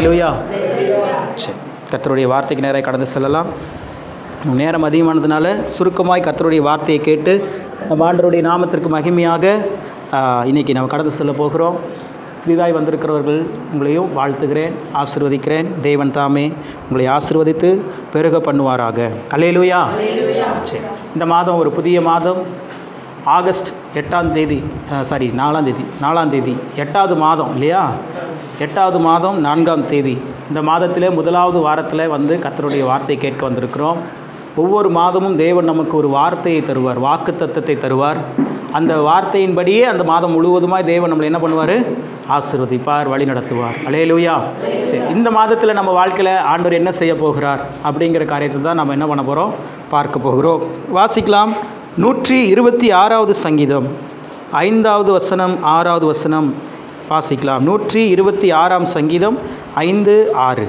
அலையலூயா சரி கர்த்தருடைய வார்த்தைக்கு நேராக கடந்து செல்லலாம். நேரம் அதிகமானதுனால சுருக்கமாய் கர்த்தருடைய வார்த்தையை கேட்டு நம்ம ஆண்டவருடைய நாமத்திற்கு மகிமையாக ஆஹ், இன்னைக்கு நம்ம கடந்து செல்ல போகிறோம். புதிதாய் வந்திருக்கிறவர்கள் உங்களையும் வாழ்த்துகிறேன் ஆசிர்வதிக்கிறேன். தேவன் தாமே உங்களை ஆசிர்வதித்து பெருக பண்ணுவாராக. அலையலூயா சரி இந்த மாதம் ஒரு புதிய மாதம். ஆகஸ்ட் எட்டாம் தேதி சாரி நாலாம் தேதி நாலாம் தேதி எட்டாவது மாதம் இல்லையா? எட்டாவது மாதம் நான்காம் தேதி. இந்த மாதத்திலே முதலாவது வாரத்தில் வந்து கத்தருடைய வார்த்தை கேட்க வந்திருக்கிறோம். ஒவ்வொரு மாதமும் தேவன் நமக்கு ஒரு வார்த்தையை தருவார் வாக்கு தத்துவத்தை தருவார். அந்த வார்த்தையின்படியே அந்த மாதம் முழுவதுமாய் தேவன் நம்மளை என்ன பண்ணுவார்? ஆசிர்வதிப்பார் வழி நடத்துவார். அலையலூயா சரி இந்த மாதத்தில் நம்ம வாழ்க்கையில் ஆண்டவர் என்ன செய்ய போகிறார் அப்படிங்கிற காரியத்தை தான் நம்ம என்ன பண்ண போகிறோம் பார்க்க போகிறோம். வாசிக்கலாம். நூற்றி இருபத்தி ஆறாவது சங்கீதம். ஐந்தாவது வசனம் ஆறாவது வசனம். வாசிக்கலாம். நூற்றி இருபத்தி ஆறாம் சங்கீதம் ஐந்து ஆறு.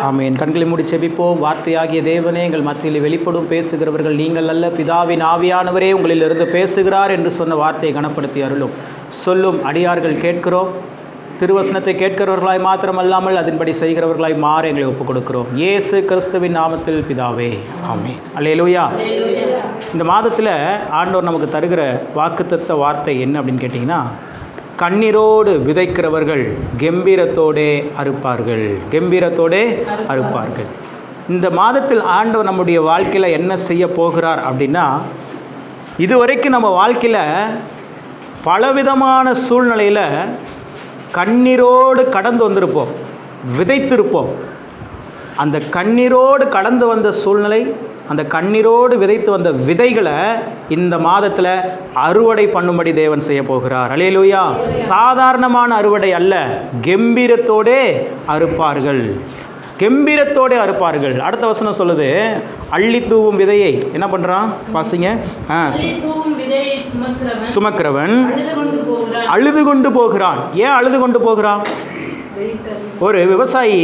ஆமென். கண்களை மூடி செபிப்போம். வார்த்தையாகிய தேவனே எங்கள் மத்தியில் வெளிப்படும் பேசுகிறவர்கள் நீங்கள் அல்ல. பிதாவின் ஆவியானவரே உங்களிலிருந்து பேசுகிறார் என்று சொன்ன வார்த்தையை கனப்படுத்தி அருளும். சொல்லும் அடியார்கள் கேட்கிறோம். திருவசனத்தை கேட்கிறவர்களாய் மாத்திரமல்லாமல் அதன்படி செய்கிறவர்களாய் மாற எங்களை ஒப்புக் கொடுக்கிறோம் இயேசு கிறிஸ்துவின் நாமத்தில் பிதாவே. ஆமே அல்லேலூயா. இந்த மாதத்தில் ஆண்டோர் நமக்கு தருகிற வாக்குத்தத்த வார்த்தை என்ன அப்படின்னு கேட்டிங்கன்னா கண்ணீரோடு விதைக்கிறவர்கள் கம்பீரத்தோடே அறுப்பார்கள். கம்பீரத்தோடே அறுப்பார்கள். இந்த மாதத்தில் ஆண்டவர் நம்முடைய வாழ்க்கையில் என்ன செய்ய போகிறார் அப்படின்னா இதுவரைக்கும் நம்ம வாழ்க்கையில் பலவிதமான சூழ்நிலையில் கண்ணீரோடு கடந்து வந்திருப்போம் விதைத்திருப்போம். அந்த கண்ணீரோடு கடந்து வந்த சூழ்நிலை அந்த கண்ணீரோடு விதைத்து வந்த விதைகளை இந்த மாதத்தில் அறுவடை பண்ணும்படி தேவன் செய்ய போகிறார். அலையலூயா சாதாரணமான அறுவடை அல்ல கெம்பீரத்தோடே அறுப்பார்கள். கெம்பீரத்தோடே அறுப்பார்கள். அடுத்த வசனம் சொல்லுது அள்ளி தூவும் விதையை. என்ன பண்ணுறான் வாசிங்க. ஆ சுமக்கிறவன் சுமக்கிறவன் அழுது கொண்டு போகிறான். அழுது கொண்டு போகிறான். ஏன் அழுது கொண்டு போகிறான்? ஒரு விவசாயி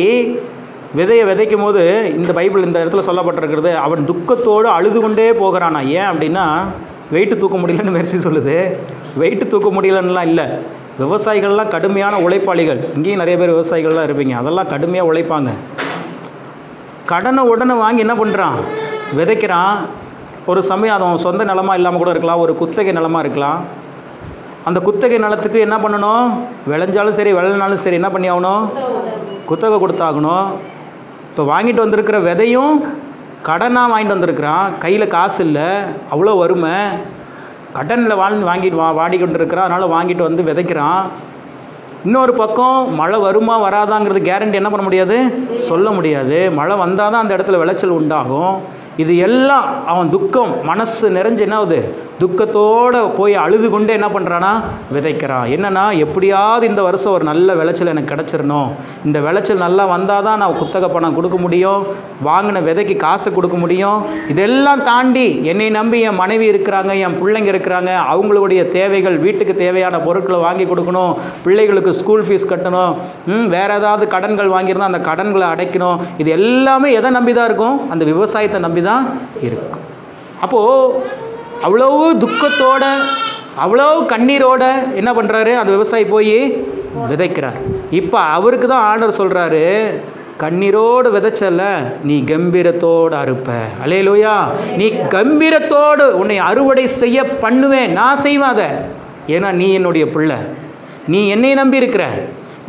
விதையை விதைக்கும் போது இந்த பைபிள் இந்த இடத்துல சொல்லப்பட்டிருக்கிறது அவன் துக்கத்தோடு அழுது கொண்டே போகிறானா? ஏன் அப்படின்னா வெயிட்டு தூக்க முடியலன்னு மெர்சி சொல்லுது. வெயிட்டு தூக்க முடியலன்னுலாம் இல்லை. விவசாயிகள்லாம் கடுமையான உழைப்பாளிகள். இங்கேயும் நிறைய பேர் விவசாயிகள்லாம் இருப்பீங்க. அதெல்லாம் கடுமையாக உழைப்பாங்க. கடனை உடனே வாங்கி என்ன பண்ணுறான் விதைக்கிறான். ஒரு சமயம் அது அவன் சொந்த நிலமாக இல்லாமல் கூட இருக்கலாம் ஒரு குத்தகை நிலமாக இருக்கலாம். அந்த குத்தகை நிலத்துக்கு என்ன பண்ணணும்? விளைஞ்சாலும் சரி விளைனாலும் சரி என்ன பண்ணி ஆகணும்? குத்தகை கொடுத்தாகணும். இப்போ வாங்கிட்டு வந்திருக்கிற விதையும் கடனாக வாங்கிட்டு வந்திருக்கிறான். கையில் காசு இல்லை அவ்வளோ வறுமை. கடனில் வாழ்ந்து வாங்கிட்டு வா வாடிக்கொண்டு இருக்கிறான் அதனால் வாங்கிட்டு வந்து விதைக்கிறான். இன்னொரு பக்கம் மழை வருமா வராதாங்கிறது கேரண்டி என்ன பண்ண முடியாது? சொல்ல முடியாது. மழை வந்தால் தான் அந்த இடத்துல விளைச்சல் உண்டாகும். இது எல்லாம் அவன் துக்கம் மனசு நிறைஞ்சு என்ன ஆகுது? துக்கத்தோடு போய் அழுது கொண்டு என்ன பண்ணுறானா விதைக்கிறான். என்னென்னா எப்படியாவது இந்த வருஷம் ஒரு நல்ல விளைச்சல் எனக்கு கிடச்சிடணும் இந்த விளைச்சல் நல்லா வந்தால் தான் நான் குத்தகை பணம் கொடுக்க முடியும். வாங்கின விதைக்கு காசு கொடுக்க முடியும். இதெல்லாம் தாண்டி என்னை நம்பி என் மனைவி இருக்கிறாங்க என் பிள்ளைங்க இருக்கிறாங்க. அவங்களுடைய தேவைகள் வீட்டுக்கு தேவையான பொருட்களை வாங்கி கொடுக்கணும். பிள்ளைகளுக்கு ஸ்கூல் ஃபீஸ் கட்டணும். ம், ஏதாவது கடன்கள் வாங்கியிருந்தால் அந்த கடன்களை அடைக்கணும். இது எல்லாமே எதை நம்பி தான் இருக்கும்? அந்த விவசாயத்தை நம்பி தான் இருக்கும். அப்போது அவ்வளவு துக்கத்தோட அவ்வளோ கண்ணீரோட என்ன பண்ணுறாரு அந்த விவசாயி போய் விதைக்கிறார். இப்போ அவருக்கு தான் ஆர்டர் சொல்கிறாரு கண்ணீரோடு விதைச்சல நீ கம்பீரத்தோடு அறுப்ப. அலையலூயா நீ கம்பீரத்தோடு உன்னை அறுவடை செய்ய பண்ணுவேன். நான் செய்வேன் அதை. ஏன்னா நீ என்னுடைய பிள்ளை. நீ என்னை நம்பி இருக்கிற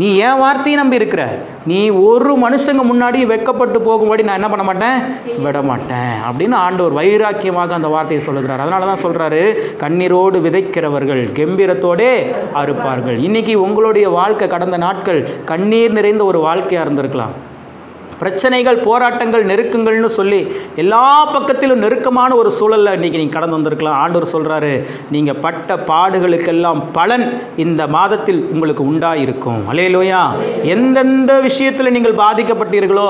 நீ என் வார்த்தையை நம்பி இருக்கிற? நீ ஒரு மனுஷங்க முன்னாடி வெட்கப்பட்டு போகும்படி நான் என்ன பண்ண மாட்டேன்? விட மாட்டேன். அப்படின்னு ஆண்டவர் வைராக்கியமாக அந்த வார்த்தையை சொல்லுகிறார். அதனால தான் சொல்கிறாரு கண்ணீரோடு விதைக்கிறவர்கள் கம்பீரத்தோடே அறுப்பார்கள். இன்னைக்கு உங்களுடைய வாழ்க்கை கடந்த நாட்கள் கண்ணீர் நிறைந்த ஒரு வாழ்க்கையாக இருந்திருக்கலாம். பிரச்சனைகள் போராட்டங்கள் நெருக்கங்கள்னு சொல்லி எல்லா பக்கத்திலும் நெருக்கமான ஒரு சூழலில் இன்றைக்கி நீங்கள் கடந்து வந்திருக்கலாம். ஆண்டவர் சொல்கிறாரு நீங்கள் பட்ட பாடுகளுக்கெல்லாம் பலன் இந்த மாதத்தில் உங்களுக்கு உண்டாயிருக்கும். அலையலோயா எந்தெந்த விஷயத்தில் நீங்கள் பாதிக்கப்பட்டீர்களோ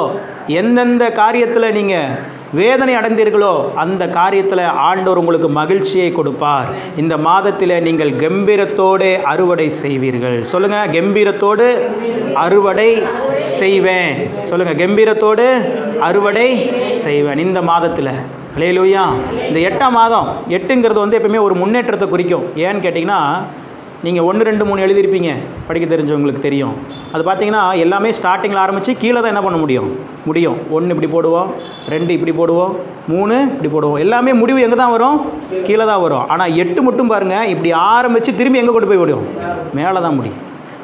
எந்தெந்த காரியத்தில் நீங்கள் வேதனை அடைந்தீர்களோ அந்த காரியத்தில் ஆண்டவர் உங்களுக்கு மகிழ்ச்சியை கொடுப்பார். இந்த மாதத்தில் நீங்கள் கம்பீரத்தோடு அறுவடை செய்வீர்கள். சொல்லுங்கள் கம்பீரத்தோடு அறுவடை செய்வேன். சொல்லுங்கள் கம்பீரத்தோடு அறுவடை செய்வேன். இந்த மாதத்தில். அலையலூயா இந்த எட்டாம் மாதம் எட்டுங்கிறது வந்து எப்பவுமே ஒரு முன்னேற்றத்தை குறிக்கும். ஏன்னு கேட்டிங்கன்னா நீங்கள் ஒன்று ரெண்டு மூணு எழுதியிருப்பீங்க. படிக்க தெரிஞ்சவங்களுக்கு தெரியும். அது பார்த்தீங்கன்னா எல்லாமே ஸ்டார்டிங்கில் ஆரம்பித்து கீழே தான் என்ன பண்ண முடியும்? முடியும். ஒன்று இப்படி போடுவோம் ரெண்டு இப்படி போடுவோம் மூணு இப்படி போடுவோம். எல்லாமே முடிவு எங்கே தான் வரும்? கீழே தான் வரும். ஆனால் எட்டு மட்டும் பாருங்கள் இப்படி ஆரம்பித்து திரும்பி எங்கே கொண்டு போய் விடும்? மேலே தான் முடியும்.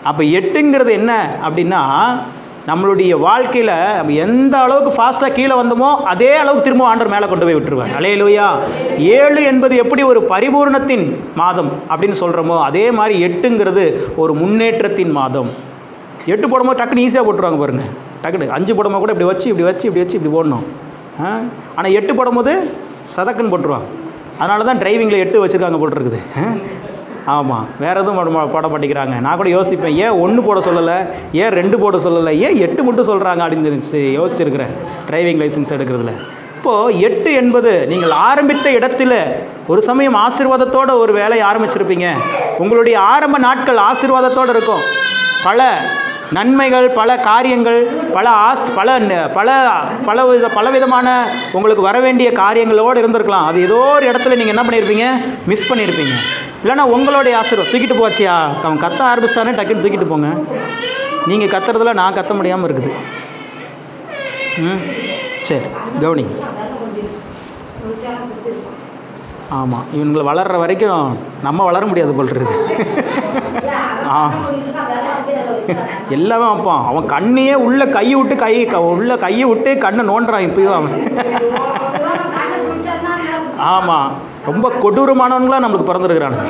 அப்போ எட்டுங்கிறது என்ன அப்படின்னா நம்மளுடைய வாழ்க்கையில் நம்ம எந்த அளவுக்கு ஃபாஸ்ட்டாக கீழே வந்தோமோ அதே அளவுக்கு திரும்ப ஆண்டர் மேலே கொண்டு போய் விட்டுருவார். அலையலுயா. ஏழு என்பது எப்படி ஒரு பரிபூரணத்தின் மாதம் அப்படின்னு சொல்கிறோமோ அதே மாதிரி எட்டுங்கிறது ஒரு முன்னேற்றத்தின் மாதம். எட்டு போடும்போது டக்குன்னு ஈஸியாக போட்டுருவாங்க பாருங்க. டக்குனு அஞ்சு போடும்போது கூட இப்படி வச்சு இப்படி வச்சு இப்படி வச்சு இப்படி போடணும். ஆனால் எட்டு போடும்போது சதக்குன்னு போட்டுருவாங்க. அதனால தான் டிரைவிங்கில் எட்டு வச்சுருக்காங்க போட்டிருக்குது ஆமாம் வேறு எதுவும் போட மாட்டேங்கிறாங்க நான் கூட யோசிப்பேன் ஏன் ஒன்று போட சொல்லலை? ஏன் ரெண்டு போட சொல்லலை? ஏன் எட்டு மட்டும் சொல்கிறாங்க அப்படின்னு யோசிச்சிருக்கிறேன் டிரைவிங் லைசன்ஸ் எடுக்கிறதுல. இப்போது எட்டு என்பது நீங்கள் ஆரம்பித்த இடத்துல ஒரு சமயம் ஆசீர்வாதத்தோடு ஒரு வேலையை ஆரம்பிச்சிருப்பீங்க. உங்களுடைய ஆரம்ப நாட்கள் ஆசீர்வாதத்தோடு இருக்கும். பல நன்மைகள் பல காரியங்கள் பல ஆஸ் பல ந- பல பல வித பலவிதமான உங்களுக்கு வர வேண்டிய காரியங்களோடு இருந்திருக்கலாம். அது ஏதோ ஒரு இடத்துல நீங்கள் என்ன பண்ணியிருப்பீங்க மிஸ் பண்ணியிருப்பீங்க இல்லைன்னா உங்களுடைய ஆசீர்வாதம். தூக்கிட்டு போச்சியா? அவன் கத்த ஆரம்பிச்சானே டக்குன்னு தூக்கிட்டு போங்க. நீங்கள் கத்துறதுல நான் கத்த முடியாமல் இருக்குது. ம்? சரி கவனிங்க ஆமாம் இவங்களை வளர்கிற வரைக்கும் நம்ம வளர முடியாது போல் இருக்குது. ஆ. எல்லாமே வைப்பான். அவன் கண்ணையே உள்ள கையை விட்டு கை உள்ளே உள்ள கையை விட்டு கண்ணை நோண்டுறான் இப்போயும் அவன். ஆமாம் ரொம்ப கொடூரமானவங்களாம் நம்மளுக்கு பிறந்திருக்கிறானுங்க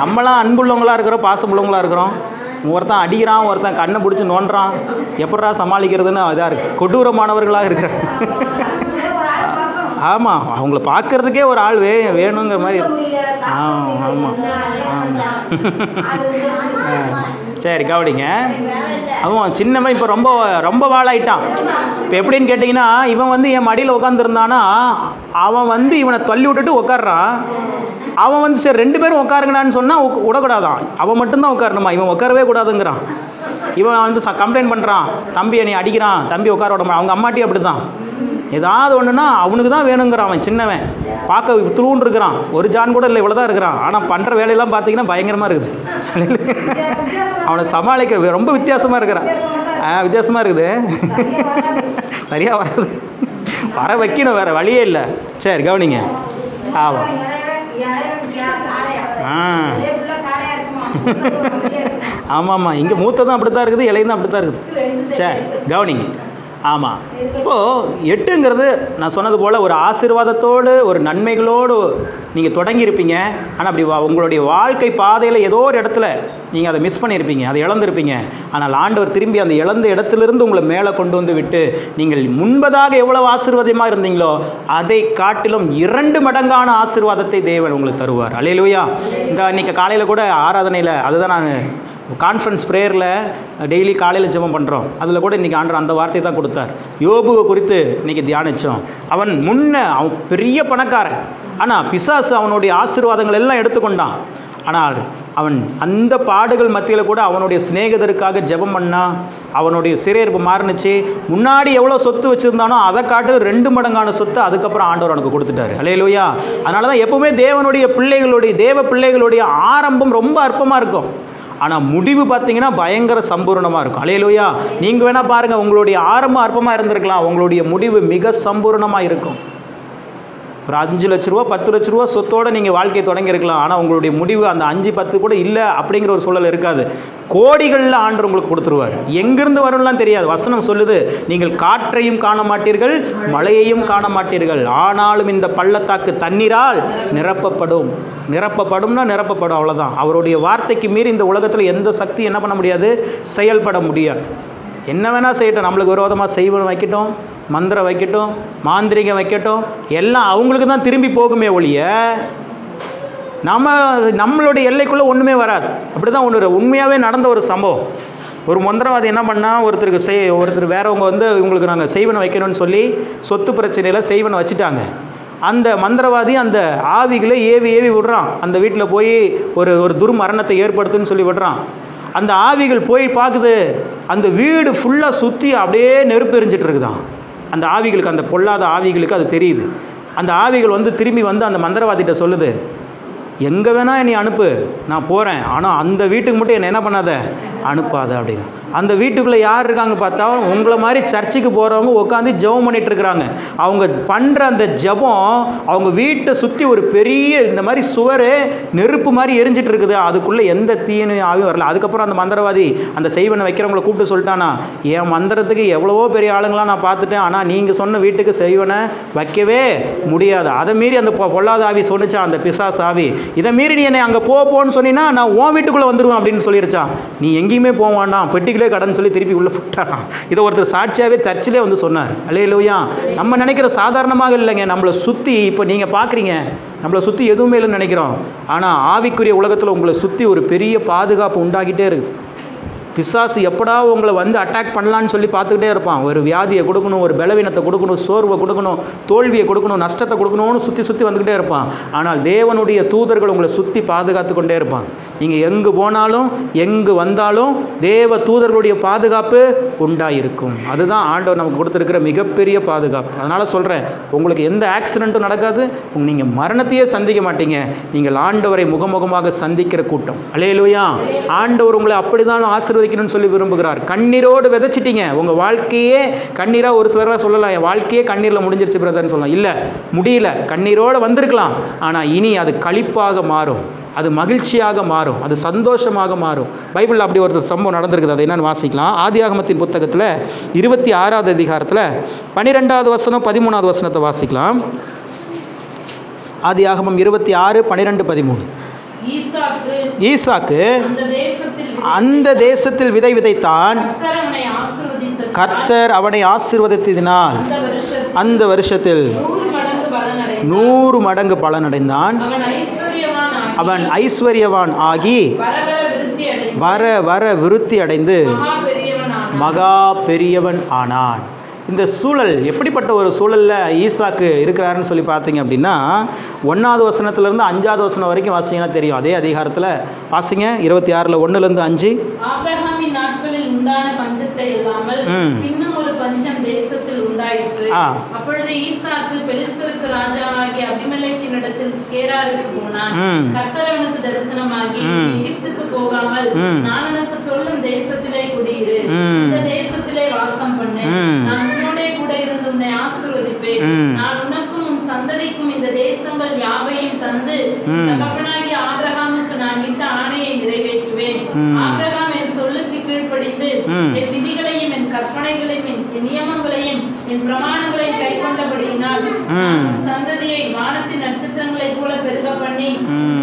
நம்மளாம் அன்புள்ளவங்களா இருக்கிறோம் பாசமுள்ளவங்களாக இருக்கிறோம். ஒருத்தன் அடிக்கிறான் ஒருத்தன் கண்ணை பிடிச்சி நோண்டுறான். எப்படா சமாளிக்கிறதுன்னு இதாக இருக்குது கொடூரமானவர்களாக இருக்கிறாங்க. ஆமாம் அவங்கள பார்க்கறதுக்கே ஒரு ஆள் வே வேணுங்கிற மாதிரி. ஆ ஆமாம் ஆமாம் சரி கவனிங்க. அவன் சின்னவன் இப்போ ரொம்ப ரொம்ப வாழாயிட்டான் இப்போ எப்படின்னு கேட்டிங்கன்னா இவன் வந்து என் மடியில் உட்காந்துருந்தானா அவன் வந்து இவனை தள்ளி விட்டுட்டு உட்காடுறான் அவன் வந்து சரி ரெண்டு பேரும் உட்காருங்கடான்னு சொன்னால் விடக்கூடாதான். அவன் மட்டும்தான் உட்காரணுமா இவன் உட்காரவே கூடாதுங்கிறான். இவன் வந்து கம்ப்ளைண்ட் பண்ணுறான் தம்பி என்னை அடிக்கிறான். தம்பி உட்கார விடமா அவங்க அம்மாட்டி அப்படி தான் ஏதாவது ஒன்றுனா அவனுக்கு தான் வேணுங்கிறான் அவன் சின்னவன். பார்க்க துருவுன்னு இருக்கிறான் ஒரு ஜான் கூட இல்லை இவ்வளோ தான் இருக்கிறான். ஆனால் பண்ணுற வேலையெல்லாம் பார்த்தீங்கன்னா பயங்கரமாக இருக்குது. அவனை சமாளிக்க ரொம்ப வித்தியாசமாக இருக்கிறான். ஆ வித்தியாசமாக இருக்குது. சரியாக வராது. வர வைக்கணும் வேறு வழியே இல்லை. சரி கவனிங்க. ஆமாம் ஆ. ஆமாம் இங்கே மூத்ததும் அப்படி தான் இருக்குது இலையும் அப்படி தான் இருக்குது. சரி கவனிங்க. ஆமாம் இப்போது எட்டுங்கிறது நான் சொன்னது போல் ஒரு ஆசீர்வாதத்தோடு ஒரு நன்மைகளோடு நீங்கள் தொடங்கியிருப்பீங்க ஆனால் அப்படி வா- உங்களுடைய வாழ்க்கை பாதையில் ஏதோ ஒரு இடத்துல நீங்கள் அதை மிஸ் பண்ணியிருப்பீங்க அதை இழந்திருப்பீங்க. ஆனால் ஆண்டவர் திரும்பி அந்த இழந்த இடத்துலேருந்து உங்களை மேலே கொண்டு வந்து விட்டு நீங்கள் முன்பதாக எவ்வளோ ஆசீர்வாதமாக இருந்தீங்களோ அதை காட்டிலும் இரண்டு மடங்கான ஆசீர்வாதத்தை தேவன் உங்களுக்கு தருவார். அலையிலுயா இந்த அன்றைக்கி காலையில் கூட ஆராதனையில் அதுதான் நான் கான்ஃபரன்ஸ் ப்ரேயரில் டெய்லி காலையில் ஜெபம் பண்ணுறோம் அதில் கூட இன்றைக்கி ஆண்டவர் அந்த வார்த்தை தான் கொடுத்தார். யோபுவை குறித்து இன்றைக்கி தியானித்தோம் அவன் முன்ன அவன் பெரிய பணக்காரன். ஆனால் பிசாசு அவனுடைய ஆசீர்வாதங்கள் எல்லாம் எடுத்துக்கொண்டான். ஆனால் அவன் அந்த பாடுகள் மத்தியில் கூட அவனுடைய சிநேகிதருக்காக ஜெபம் பண்ணா அவனுடைய சிறையிருப்பு மாறுனுச்சு. முன்னாடி எவ்வளோ சொத்து வச்சுருந்தானோ அதை காட்டு ரெண்டு மடங்கான சொத்து அதுக்கப்புறம் ஆண்டவர் அவனுக்கு கொடுத்துட்டாரு. அலையலூயா அதனால தான் எப்போவுமே தேவனுடைய பிள்ளைகளுடைய தேவ பிள்ளைகளுடைய ஆரம்பம் ரொம்ப அற்பமாக இருக்கும். ஆனால் முடிவு பார்த்தீங்கன்னா பயங்கர சம்பூர்ணமாக இருக்கும். அலையலூயா. நீங்கள் வேணால் பாருங்கள் உங்களுடைய ஆரம்ப அற்பமாக இருந்திருக்கலாம். உங்களுடைய முடிவு மிக சம்பூர்ணமாக இருக்கும். ஒரு அஞ்சு லட்ச ரூபா பத்து லட்ச ரூபா சொத்தோடு நீங்கள் வாழ்க்கையை தொடங்கியிருக்கலாம் ஆனால் உங்களுடைய முடிவு அந்த அஞ்சு பத்து கூட இல்லை அப்படிங்கிற ஒரு சூழல் இருக்காது. கோடிகளில் ஆண்டு உங்களுக்கு கொடுத்துருவார். எங்கிருந்து வரும்லாம் தெரியாது. வசனம் சொல்லுது நீங்கள் காற்றையும் காண மாட்டீர்கள் மழையையும் காண மாட்டீர்கள். ஆனாலும் இந்த பள்ளத்தாக்கு தண்ணீரால் நிரப்பப்படும். நிரப்பப்படும்னா நிரப்பப்படும் அவ்வளோதான் அவருடைய வார்த்தைக்கு மீறி இந்த உலகத்தில் எந்த சக்தி என்ன பண்ண முடியாது? செயல்பட முடியாது. என்ன வேணால் செய்யட்டும். நம்மளுக்கு விரோதமாக செய்வன் வைக்கட்டும் மந்திரம் வைக்கட்டும் மாந்திரிகம் வைக்கட்டும் எல்லாம் அவங்களுக்கு தான் திரும்பி போகுமே ஒழிய நம்ம நம்மளுடைய எல்லைக்குள்ளே ஒன்றுமே வராது. அப்படி தான் ஒன்று உண்மையாகவே நடந்த ஒரு சம்பவம். ஒரு மந்திரவாதி என்ன பண்ணால் ஒருத்தருக்கு செய் ஒருத்தர் வேறவங்க வந்து இவங்களுக்கு நாங்கள் செய்வனை வைக்கணும்னு சொல்லி சொத்து பிரச்சனையில் செய்வனை வச்சுட்டாங்க. அந்த மந்திரவாதி அந்த ஆவிகளை ஏவி ஏவி விடுறான். அந்த வீட்டில் போய் ஒரு ஒரு துர்மரணத்தை ஏற்படுத்துன்னு சொல்லி விடுறான். அந்த ஆவிகள் போய் பார்க்குது. அந்த வீடு ஃபுல்லாக சுற்றி அப்படியே நெருப்பு எரிஞ்சிட்டு இருக்குதான். அந்த ஆவிகளுக்கு அந்த பொல்லாத ஆவிகளுக்கு அது தெரியுது. அந்த ஆவிகள் வந்து திரும்பி வந்து அந்த மந்திரவாதிகிட்ட சொல்லுது. எங்கே வேணா நீ அனுப்பு நான் போகிறேன் ஆனால் அந்த வீட்டுக்கு மட்டும் என்னை என்ன பண்ணாத? அனுப்பாத அப்படின்னு. அந்த வீட்டுக்குள்ளே யார் இருக்காங்க பார்த்தா உங்களை மாதிரி சர்ச்சுக்கு போகிறவங்க உட்காந்து ஜெபம் பண்ணிகிட்ருக்குறாங்க இருக்கிறாங்க. அவங்க பண்ணுற அந்த ஜெபம் அவங்க வீட்டை சுற்றி ஒரு பெரிய இந்த மாதிரி சுவர் நெருப்பு மாதிரி எரிஞ்சிட்டு இருக்குது. அதுக்குள்ளே எந்த தீயனையும் ஆவியும் வரல. அதுக்கப்புறம் அந்த மந்திரவாதி அந்த செய்வனை வைக்கிறவங்கள கூப்பிட்டு சொல்லிட்டானா என் மந்திரத்துக்கு எவ்வளவோ பெரிய ஆளுங்களாம் நான் பார்த்துட்டேன். ஆனால் நீங்கள் சொன்ன வீட்டுக்கு செய்வனை வைக்கவே முடியாது. அதை மீறி அந்த பொ- பொல்லாத ஆவி சொன்னுச்சான் அந்த பிசாஸ் ஆவி இதை மீறி நீ என்னை அங்கே போ போன்னு சொன்னீங்கன்னா நான் உன் வீட்டுக்குள்ளே வந்துடுவேன் அப்படின்னு சொல்லிருச்சான். நீ எங்கேயுமே போக பெட்டிக்குள்ளே கடன் சொல்லி திருப்பி உள்ளே போட்டானா. இதை ஒருத்தர் சாட்சியாகவே சர்ச்சிலே வந்து சொன்னார். அல்லையிலூயா நம்ம நினைக்கிற சாதாரணமாக இல்லைங்க. நம்மளை சுற்றி இப்போ நீங்கள் பார்க்குறீங்க நம்மளை சுற்றி எதுவுமே இல்லைன்னு நினைக்கிறோம். ஆனால் ஆவிக்குரிய உலகத்தில் உங்களை சுற்றி ஒரு பெரிய பாதுகாப்பு உண்டாகிட்டே இருக்குது பிசாசு எப்படா உங்களை வந்து அட்டாக் பண்ணலான்னு சொல்லி பார்த்துக்கிட்டே இருப்பான். ஒரு வியாதியை கொடுக்கணும் ஒரு பலவீனத்தை கொடுக்கணும் சோர்வை கொடுக்கணும் தோல்வியை கொடுக்கணும் நஷ்டத்தை கொடுக்கணும்னு சுற்றி சுற்றி வந்துக்கிட்டே இருப்பான். ஆனால் தேவனுடைய தூதர்கள் உங்களை சுற்றி பாதுகாத்து கொண்டே இருப்பான் நீங்கள் எங்கு போனாலும் எங்கு வந்தாலும் தேவ தூதர்களுடைய பாதுகாப்பு உண்டாயிருக்கும். அதுதான் ஆண்டவர் நமக்கு கொடுத்துருக்கிற மிகப்பெரிய பாதுகாப்பு. அதனால் சொல்கிறேன் உங்களுக்கு எந்த ஆக்சிடெண்ட்டும் நடக்காது. நீங்கள் மரணத்தையே சந்திக்க மாட்டீங்க. நீங்கள் ஆண்டவரை முகமுகமாக சந்திக்கிற கூட்டம். அலையலுயா ஆண்டவர் உங்களை அப்படிதான் வைக்கணும்னு சொல்லி விரும்புகிறார். கண்ணீரோடு விதைச்சிட்டீங்க. உங்கள் வாழ்க்கையே கண்ணீராக ஒரு சிலராக சொல்லலாம். என் வாழ்க்கையே கண்ணீரில் முடிஞ்சிருச்சு பிரதர்னு சொல்லலாம். இல்லை முடியல. கண்ணீரோடு வந்திருக்கலாம். ஆனால் இனி அது கழிப்பாக மாறும். அது மகிழ்ச்சியாக மாறும். அது சந்தோஷமாக மாறும். பைபிளில் அப்படி ஒரு சம்பவம் நடந்திருக்குது. அதை என்னன்னு வாசிக்கலாம். ஆதியாகமத்தின் புத்தகத்தில் இருபத்தி ஆறாவது அதிகாரத்தில் பன்னிரெண்டாவது வசனம் பதிமூணாவது வசனத்தை வாசிக்கலாம். ஆதியாகமம் இருபத்தி ஆறு பன்னிரெண்டு பதிமூணு. ஈசாக்கு அந்த தேசத்தில் விதை விதைத்தான் கர்த்தர் அவனை ஆசீர்வதித்ததினால் அந்த வருஷத்தில் நூறு மடங்கு பலனடைந்தான். அவன் ஐஸ்வர்யவான் ஆகி வர வர விருத்தி அடைந்து மகா பெரியவன் ஆனான். இந்த சூழல் எப்படிப்பட்ட ஒரு சூழலில் ஈசாக்கு இருக்கிறாருன்னு சொல்லி பார்த்தீங்க அப்படின்னா ஒன்றாவது வசனத்துலேருந்து அஞ்சாவது வசனம் வரைக்கும் வாசிங்கன்னா தெரியும். அதே அதிகாரத்தில் வாசிங்க. இருபத்தி ஆறில் ஒன்றுலேருந்து அஞ்சு. ஆ. அப்பொழுது ஈசாக்கு பெலிஸ்தருக்கு ராஜாவாகிய அபிமெலேக்கினிடத்தில் கேராருக்கு போனான் ம். கர்த்தர் அவனுக்கு தரிசனமாகி. எகிப்துக்கு போகாமல். நான் உனக்கு சொல்லும் தேசத்திலே குடியிரு. இந்த தேசத்திலே வாசம் பண்ணு. நான் உன்னோடே கூட இருந்து உன்னை ஆசீர்வதிப்பேன். நான் உனக்கும் உன் சந்ததிக்கும் இந்த தேசங்கள் யாவையும் தந்து ம். தகப்பனாகிய ஆபிரகாமுக்கு நான் இட்ட ஆணையை நிறைவேற்றுவேன். ஆபிரகாம் கீழ்ப்படிந்து. என் விதிகளையும் என் கற்பனைகளையும் என் நியமங்களையும் என் பிரமாணங்களையும் கை கொண்டபடியினால். சந்ததியை வானத்தின் நட்சத்திரங்களைப் போல பெருக பண்ணி.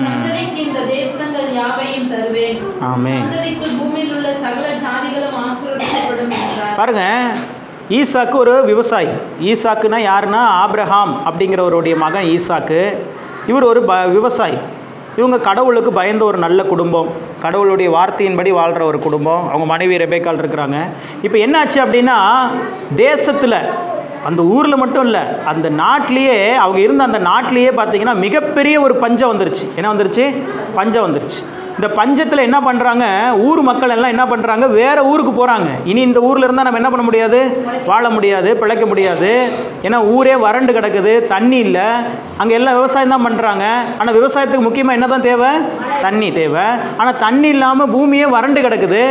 சந்ததிக்கு இந்த தேசங்கள் யாவையும் தருவேன். சந்ததிக்குள் பூமியில் உள்ள சகல ஜாதிகளும் ஆசீர்வதிக்கப்படும் என்றார் பாருங்க ஈசாக்கு ஒரு விவசாயி ஈசாக்குனா யாருன்னா ஆபிரகாம் அப்படிங்கிறவருடைய மகன் ஈசாக்கு இவர் ஒரு ப விவசாயி இவங்க கடவுளுக்கு பயந்த ஒரு நல்ல குடும்பம். கடவுளுடைய வார்த்தையின்படி வாழ்கிற ஒரு குடும்பம். அவங்க மனைவி ரெபேக்கால் இருக்கிறாங்க. இப்போ என்னாச்சு அப்படின்னா தேசத்தில் அந்த ஊரில் மட்டும் இல்லை அந்த நாட்டிலேயே அவங்க இருந்த அந்த நாட்டிலேயே பார்த்தீங்கன்னா மிகப்பெரிய ஒரு பஞ்சம் வந்துருச்சு. என்ன வந்துருச்சு? பஞ்சம் வந்துருச்சு. இந்த பஞ்சத்தில் என்ன பண்ணுறாங்க ஊர் மக்கள் எல்லாம் என்ன பண்ணுறாங்க வேறு ஊருக்கு போகிறாங்க இனி இந்த ஊரில் இருந்தால் நம்ம என்ன பண்ண முடியாது? வாழ முடியாது பிழைக்க முடியாது. ஏன்னா ஊரே வறண்டு கிடக்குது தண்ணி இல்லை. அங்கே எல்லாம் விவசாயம் தான் பண்ணுறாங்க ஆனால் விவசாயத்துக்கு முக்கியமாக என்ன தான் தேவை? தண்ணி தேவை. ஆனால் தண்ணி இல்லாமல் பூமியே வறண்டு கிடக்குது.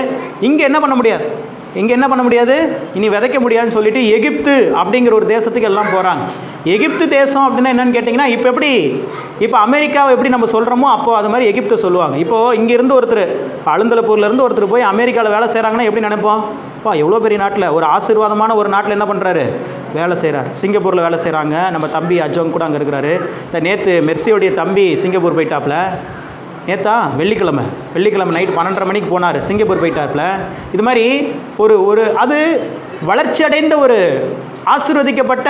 இங்கே என்ன பண்ண முடியாது? இங்கே என்ன பண்ண முடியாது? இனி விதைக்க முடியாதுன்னு சொல்லிட்டு எகிப்து அப்படிங்கிற ஒரு தேசத்துக்கு எல்லாம் போகிறாங்க எகிப்து தேசம் அப்படின்னா என்னன்னு கேட்டிங்கன்னா இப்போ எப்படி இப்போ அமெரிக்காவை எப்படி நம்ம சொல்கிறோமோ அப்போ அது மாதிரி எகிப்தை சொல்லுவாங்க. இப்போது இங்கேருந்து ஒருத்தர் அழுந்தலப்பூர்லேருந்து ஒருத்தர் போய் அமெரிக்காவில் வேலை செய்கிறாங்கன்னா எப்படி நினைப்போம்? அப்பா எவ்வளோ பெரிய நாட்டில் ஒரு ஆசீர்வாதமான ஒரு நாட்டில் என்ன பண்ணுறாரு வேலை செய்கிறார் சிங்கப்பூரில் வேலை செய்கிறாங்க நம்ம தம்பி அஜோங் கூட அங்கே இருக்கிறாரு. இந்த நேற்று மெர்சியோடைய தம்பி சிங்கப்பூர் போயிட்டாப்புல நேத்தா வெள்ளிக்கிழமை. வெள்ளிக்கிழமை நைட் பன்னெண்டரை மணிக்கு போனார். சிங்கப்பூர் போயிட்டார்ல இது மாதிரி ஒரு ஒரு அது வளர்ச்சி அடைந்த ஒரு ஆசிர்வதிக்கப்பட்ட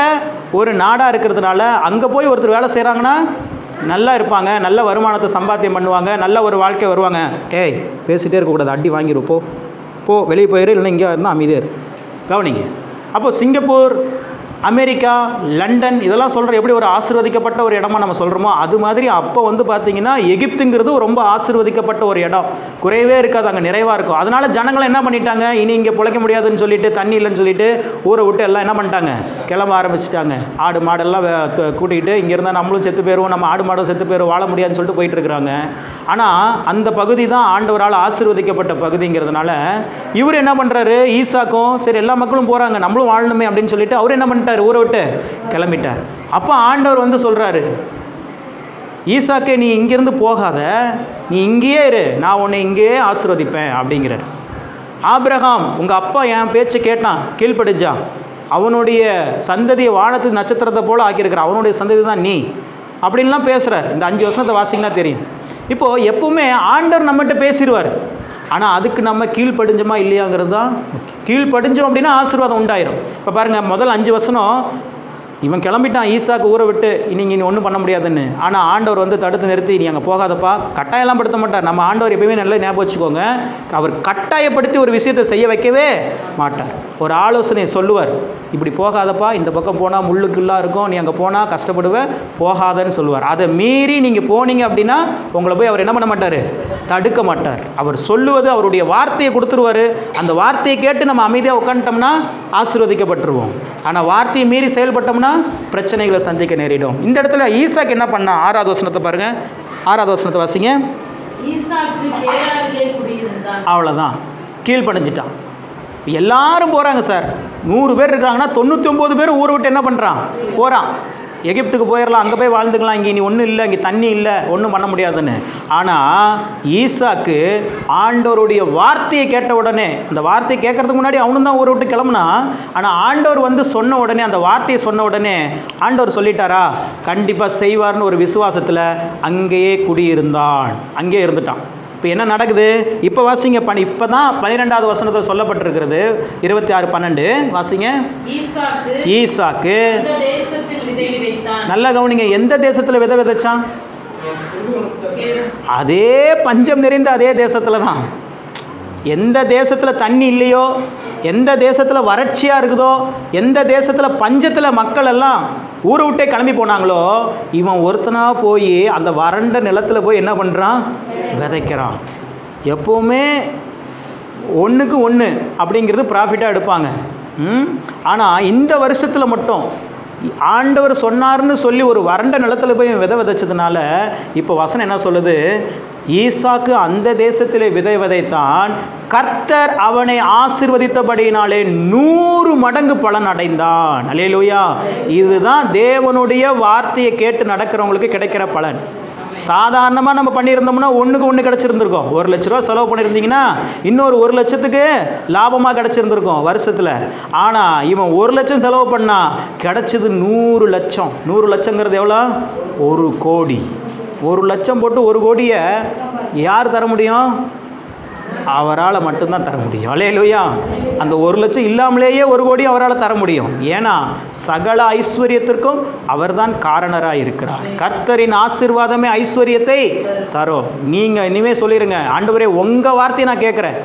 ஒரு நாடாக இருக்கிறதுனால அங்கே போய் ஒருத்தர் வேலை செய்கிறாங்கன்னா நல்லா இருப்பாங்க. நல்ல வருமானத்தை சம்பாத்தியம் பண்ணுவாங்க. நல்ல ஒரு வாழ்க்கை வருவாங்க. ஏய் பேசிகிட்டே இருக்கக்கூடாது அடி வாங்கிருப்போ போ. போ வெளியே போயிரு இல்லைன்னா இங்கே இருந்தால் அமைதியாக இரு. கவனிங்க. அப்போது சிங்கப்பூர் அமெரிக்கா லண்டன் இதெல்லாம் சொல்கிற எப்படி ஒரு ஆசிர்வதிக்கப்பட்ட ஒரு இடமா நம்ம சொல்கிறோமோ அது மாதிரி அப்போ வந்து பார்த்தீங்கன்னா எகிப்துங்கிறது ரொம்ப ஆசிர்வதிக்கப்பட்ட ஒரு இடம். குறையவே இருக்காது அங்கே நிறைவாக இருக்கும். அதனால் ஜனங்களை என்ன பண்ணிட்டாங்க? இனி இங்கே பிழைக்க முடியாதுன்னு சொல்லிட்டு தண்ணி இல்லைன்னு சொல்லிட்டு ஊரை விட்டு எல்லாம் என்ன பண்ணிட்டாங்க? கிளம்ப ஆரம்பிச்சிட்டாங்க. ஆடு மாடெல்லாம் கூட்டிகிட்டு இங்கே இருந்தால் நம்மளும் செத்து போயிடுவோம் நம்ம ஆடு மாடும் செத்து போயிடும் வாழ முடியாதுன்னு சொல்லிட்டு போயிட்டு இருக்கிறாங்க. ஆனால் அந்த பகுதி தான் ஆண்டவரால் ஆசிர்வதிக்கப்பட்ட பகுதிங்கிறதுனால இவர் என்ன பண்ணுறாரு ஈசாக்கும் சரி எல்லா மக்களும் போகிறாங்க நம்மளும் வாழணுமே அப்படின்னு சொல்லிட்டு அவர் என்ன பண்ணிட்டார் ஊரை விட்டு கிளம்பிட்டார். அப்போ ஆண்டவர் வந்து சொல்கிறாரு ஈசாக்கே நீ இங்கேருந்து போகாத நீ இங்கேயே இரு நான் உன்னை இங்கேயே ஆசிர்வதிப்பேன் அப்படிங்கிறார். ஆப்ரஹாம் உங்கள் அப்பா என் பேச்சை கேட்டான் கீழ்ப்படிச்சான். அவனுடைய சந்ததியை வானத்து நட்சத்திரத்தை போல் ஆக்கியிருக்கிறான் அவனுடைய சந்ததி தான் நீ. அப்படின்லாம் பேசுகிறார் இந்த அஞ்சு வருஷத்தை வாசிங்கன்னா தெரியும். இப்போது எப்பவுமே ஆண்டவர் நம்மகிட்ட பேசிடுவார். ஆனால் அதுக்கு நம்ம கீழ்ப்படிஞ்சோமா இல்லையாங்கிறது தான் கீழ்ப்படிஞ்சோம் அப்படின்னா ஆசீர்வாதம் உண்டாயிரும். இப்போ பாருங்கள் முதல் அஞ்சு வசனம் இவன் கிளம்பிட்டான் ஈசாக்கு ஊரை விட்டு நீங்கள் இனி ஒன்றும் பண்ண முடியாதுன்னு. ஆனால் ஆண்டவர் வந்து தடுத்து நிறுத்தி நீ அங்கே போகாதப்பா. கட்டாயம்லாம் படுத்த மாட்டார். நம்ம ஆண்டவர் எப்பயுமே நல்லா ஞாபகம் வச்சுக்கோங்க. அவர் கட்டாயப்படுத்தி ஒரு விஷயத்தை செய்ய வைக்கவே மாட்டார். ஒரு ஆலோசனை சொல்லுவார் இப்படி போகாதப்பா இந்த பக்கம் போனால் முள்ளுக்குள்ளாக இருக்கும் நீ அங்கே போனால் கஷ்டப்படுவ போகாதன்னு சொல்லுவார். அதை மீறி நீங்கள் போனீங்க அப்படின்னா உங்களை போய் அவர் என்ன பண்ண மாட்டார்? தடுக்க மாட்டார். அவர் சொல்லுவது அவருடைய வார்த்தையை கொடுத்துருவாரு. அந்த வார்த்தையை கேட்டு நம்ம அமைதியாக உட்காந்துட்டோம்னா ஆசீர்வதிக்கப்பட்டுருவோம். ஆனால் வார்த்தையை மீறி செயல்பட்டோம்னா பிரச்சனைகளை சந்திக்க நேரிடும். இந்த இடத்துல ஈசாக்கு என்ன பண்ணா? ஆறாவது வசனத்தை பாருங்க. ஆறாவது வசனத்தை வாசிங்க. அவ்வளோதான் கீழ்ப்படிஞ்சிட்டான். எல்லாரும் போகிறாங்க சார். நூறு பேர் இருக்காங்கன்னா தொண்ணூற்றி ஒம்பது பேர் ஊரை விட்டு என்ன பண்ணுறான் போகிறான் எகிப்துக்கு போயிடலாம் அங்கே போய் வாழ்ந்துக்கலாம் இங்கே இனி ஒன்றும் இல்லை இங்கே தண்ணி இல்லை ஒன்றும் பண்ண முடியாதுன்னு. ஆனால் ஈசாக்கு ஆண்டவருடைய வார்த்தையை கேட்ட உடனே அந்த வார்த்தையை கேட்கறதுக்கு முன்னாடி அவனும் தான் ஊரை விட்டு கிளம்புனா ஆனால் ஆண்டவர் வந்து சொன்ன உடனே அந்த வார்த்தையை சொன்ன உடனே ஆண்டவர் சொல்லிட்டாரா? கண்டிப்பாக செய்வார்னு ஒரு விசுவாசத்தில் அங்கேயே குடியிருந்தான். அங்கேயே இருந்துட்டான். இப்போ என்ன நடக்குது? இப்போ வாசிங்க பணி இப்போ தான் பன்னிரெண்டாவது வசனத்தில் சொல்லப்பட்டிருக்கிறது. இருபத்தி ஆறு பன்னெண்டு. வாசிங்க. ஈசாக்கு நல்லா கவனிங்க எந்த தேசத்தில் விதை விதைச்சான்? அதே பஞ்சம் நிறைந்த அதே தேசத்தில் தான் எந்த தேசத்தில் தண்ணி இல்லையோ எந்த தேசத்தில் வறட்சியாக இருக்குதோ எந்த தேசத்தில் பஞ்சத்தில் மக்கள் எல்லாம் ஊரை விட்டே கிளம்பி போனாங்களோ இவன் ஒருத்தனாக போய் அந்த வறண்ட நிலத்தில் போய் என்ன பண்ணுறான் விதைக்கிறான். எப்போவுமே ஒன்றுக்கு ஒன்று அப்படிங்கிறது ப்ராஃபிட்டாக எடுப்பாங்க. ம்? ஆனால் இந்த வருஷத்தில் மட்டும் ஆண்டவர் சொன்னார்னு சொல்லி ஒரு வறண்ட நிலத்தில் போய் விதை விதைச்சதுனால இப்போ வசனம் என்ன சொல்லுது? ஈசாக்கு அந்த தேசத்திலே விதை விதைத்தான் கர்த்தர் அவனை ஆசிர்வதித்தபடியினாலே நூறு மடங்கு பலன் அடைந்தான். அலையலூயா இதுதான் தேவனுடைய வார்த்தையை கேட்டு நடக்கிறவங்களுக்கு கிடைக்கிற பலன். சாதாரணமாக நம்ம பண்ணியிருந்தோம்னா ஒன்றுக்கு ஒன்று கிடச்சிருந்துருக்கோம். ஒரு லட்ச ரூபா செலவு பண்ணியிருந்தீங்கன்னா இன்னொரு ஒரு லட்சத்துக்கு லாபமாக கிடச்சிருந்துருக்கோம் வருஷத்தில். ஆனால் இவன் ஒரு லட்சம் செலவு பண்ணால் கிடச்சது நூறு லட்சம். நூறு லட்சங்கிறது எவ்வளோ? ஒரு கோடி. ஒரு லட்சம் போட்டு ஒரு கோடியை யார் தர முடியும்? அவரால் மட்டும்தான் தர முடியும். அலையலுயா அந்த ஒரு லட்சம் இல்லாமலேயே ஒரு கோடி அவரால் தர முடியும். ஏன்னா சகல ஐஸ்வர்யத்திற்கும் அவர்தான் காரணராக இருக்கிறார். கர்த்தரின் ஆசீர்வாதமே ஐஸ்வர்யத்தை தரும். நீங்கள் இனிமேல் சொல்லிடுங்க ஆண்டவரே உங்கள் வார்த்தையை நான் கேட்குறேன்.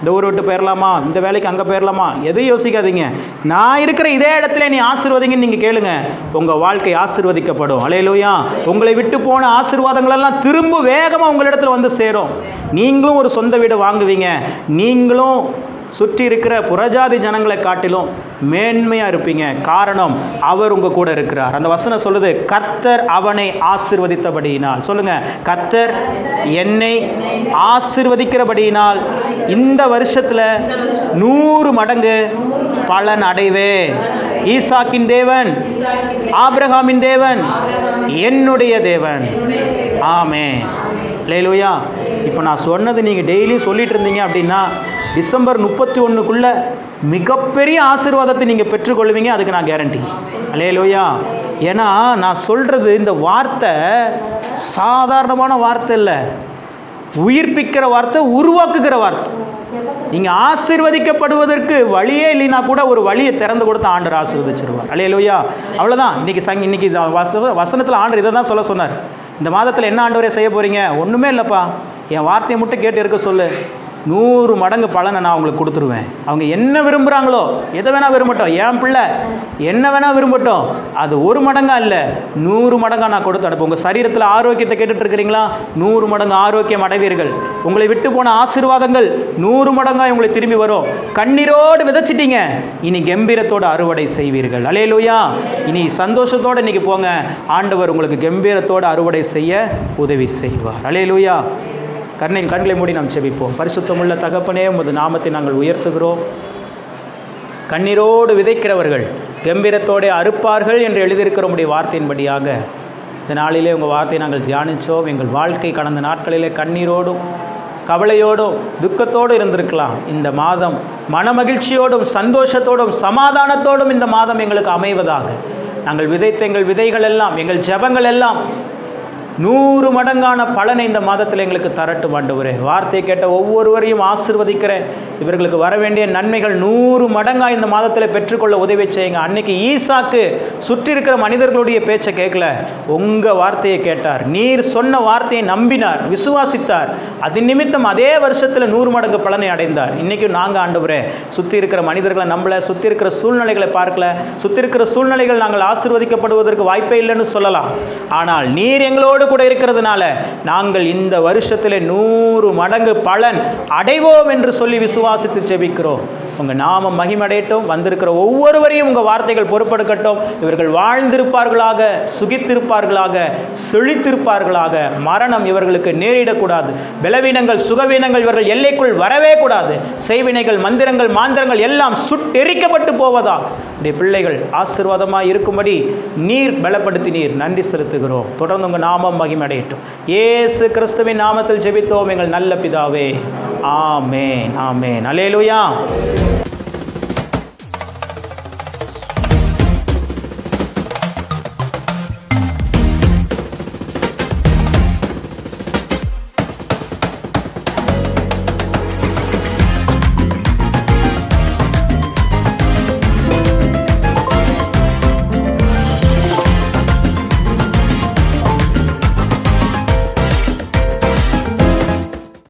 இந்த ஊர் விட்டு போயிடலாமா இந்த வேலைக்கு அங்கே போயிடலாமா எதையும் யோசிக்காதீங்க. நான் இருக்கிற இதே இடத்துல நீ ஆசிர்வதிங்கன்னு நீங்கள் கேளுங்க. உங்கள் வாழ்க்கை ஆசிர்வதிக்கப்படும். அலையிலோயா. உங்களை விட்டு போன ஆசிர்வாதங்களெல்லாம் திரும்ப வேகமாக உங்களிடத்தில் வந்து சேரும். நீங்களும் ஒரு சொந்த வீடு வாங்குவீங்க. நீங்களும் சுற்றி இருக்கிற புறஜாதி ஜனங்களை காட்டிலும் மேன்மையாக இருப்பீங்க. காரணம் அவர் உங்கள் கூட இருக்கிறார். அந்த வசனம் சொல்லுது கர்த்தர் அவனை ஆசிர்வதித்தபடியினால். சொல்லுங்க கர்த்தர் என்னை ஆசிர்வதிக்கிறபடியினால் இந்த வருஷத்தில் நூறு மடங்கு பலன் அடைவேன். ஈசாக்கின் தேவன் ஆப்ரஹாமின் தேவன் என்னுடைய தேவன். ஆமே லேலுயா இப்போ நான் சொன்னது நீங்கள் டெய்லியும் சொல்லிட்டு இருந்தீங்க அப்படின்னா டிசம்பர் முப்பத்தி ஒன்றுக்குள்ளே மிகப்பெரிய ஆசீர்வாதத்தை நீங்கள் பெற்றுக்கொள்வீங்க அதுக்கு நான் கேரண்டி அலேலூயா ஏன்னா நான் சொல்கிறது இந்த வார்த்தை சாதாரணமான வார்த்தை இல்லை. உயிர்ப்பிக்கிற வார்த்தை உருவாக்குகிற வார்த்தை. நீங்கள் ஆசிர்வதிக்கப்படுவதற்கு வழியே இல்லைனா கூட ஒரு வழியை திறந்து கொடுத்து ஆண்டர் ஆசீர்வதிச்சிருவார். அலையலோயா அவ்வளோதான் இன்னைக்கு சங் இன்னைக்கு வச வசனத்தில் ஆண்டர் இதை தான் சொல்ல சொன்னார். இந்த மாதத்தில் என்ன ஆண்டவரே செய்ய போகிறீங்க ஒன்றுமே இல்லைப்பா. என் வார்த்தையை மட்டும் கேட்டு இருக்க சொல்லு. நூறு மடங்கு பலனை நான் அவங்களுக்கு கொடுத்துருவேன். அவங்க என்ன விரும்புகிறாங்களோ எதை வேணால் விரும்பட்டும். என் பிள்ளை? என்ன வேணால் விரும்பட்டும். அது ஒரு மடங்காக இல்லை நூறு மடங்காக நான் கொடுத்து அனுப்பு உங்கள் சரீரத்தில் ஆரோக்கியத்தை கேட்டுட்ருக்கிறீங்களா நூறு மடங்கு ஆரோக்கியம் அடைவீர்கள். உங்களை விட்டு போன ஆசீர்வாதங்கள் நூறு மடங்காக உங்களை திரும்பி வரும். கண்ணீரோடு விதைச்சிட்டீங்க. இனி கம்பீரத்தோடு அறுவடை செய்வீர்கள். அலேலூயா இனி சந்தோஷத்தோடு இன்னைக்கு போங்க. ஆண்டவர் உங்களுக்கு கம்பீரத்தோடு அறுவடை செய்ய உதவி செய்வார். அலேலூயா கண்ணின் கண்களை மூடி நாம் செபிப்போம். பரிசுத்தமுள்ள தகப்பனே உமது நாமத்தை நாங்கள் உயர்த்துகிறோம். கண்ணீரோடு விதைக்கிறவர்கள் கம்பீரத்தோடு அறுப்பார்கள் என்று எழுதியிருக்கிற உடைய வார்த்தையின்படியாக இந்த நாளிலே உங்கள் வார்த்தையை நாங்கள் தியானித்தோம் எங்கள் வாழ்க்கை கடந்த நாட்களிலே கண்ணீரோடும் கவலையோடும் துக்கத்தோடு இருந்திருக்கலாம். இந்த மாதம் மனமகிழ்ச்சியோடும் சந்தோஷத்தோடும் சமாதானத்தோடும் இந்த மாதம் எங்களுக்கு அமைவதாக. நாங்கள் விதைத்த எங்கள் விதைகள் எல்லாம் எங்கள் ஜெபங்கள் எல்லாம் நூறு மடங்கான பலனை இந்த மாதத்தில் எங்களுக்கு தரட்டும் ஆண்டவரே. வார்த்தையை கேட்ட ஒவ்வொருவரையும் ஆசிர்வதிக்கிறேன். இவர்களுக்கு வர வேண்டிய நன்மைகள் நூறு மடங்காக இந்த மாதத்தில் பெற்றுக்கொள்ள உதவி செய்யுங்க. அன்னைக்கு ஈசாக்கு சுற்றி இருக்கிற மனிதர்களுடைய பேச்சை கேட்கல. உங்கள் வார்த்தையை கேட்டார். நீர் சொன்ன வார்த்தையை நம்பினார் விசுவாசித்தார். அது நிமித்தம் அதே வருஷத்தில் நூறு மடங்கு பலனை அடைந்தார். இன்றைக்கும் நாங்கள் ஆண்டவரே சுற்றி இருக்கிற மனிதர்களை நம்பல சுற்றி இருக்கிற சூழ்நிலைகளை பார்க்கல. சுற்றி இருக்கிற சூழ்நிலைகள் நாங்கள் ஆசிர்வதிக்கப்படுவதற்கு வாய்ப்பே இல்லைன்னு சொல்லலாம். ஆனால் நீர் எங்களோடு கூட இருக்கிறதுனால நாங்கள் இந்த வருஷத்தில் நூறு மடங்கு பலன் அடைவோம் என்று சொல்லி விசுவாசித்து செபிக்கிறோம் உங்கள் நாமம் மகிமடையட்டும். வந்திருக்கிற ஒவ்வொருவரையும் உங்கள் வார்த்தைகள் பொறுப்படுக்கட்டும் இவர்கள் வாழ்ந்திருப்பார்களாக சுகித்திருப்பார்களாக செழித்திருப்பார்களாக. மரணம் இவர்களுக்கு நேரிடக்கூடாது. பலவீனங்கள் சுகவீனங்கள் இவர்கள் எல்லைக்குள் வரவே கூடாது. செய்வினைகள் மந்திரங்கள் மாந்திரங்கள் எல்லாம் சுட்டெரிக்கப்பட்டு போவதா? உடைய பிள்ளைகள் ஆசீர்வாதமாக இருக்கும்படி நீர் பலப்படுத்தி நீர் நன்றி செலுத்துகிறோம். தொடர்ந்து உங்கள் நாமம் மகிமடையட்டும். ஏசு கிறிஸ்துவின் நாமத்தில் ஜெபித்தோம். எங்கள் நல்ல பிதாவே. ஆமேன் ஆமேன். அலேலுயா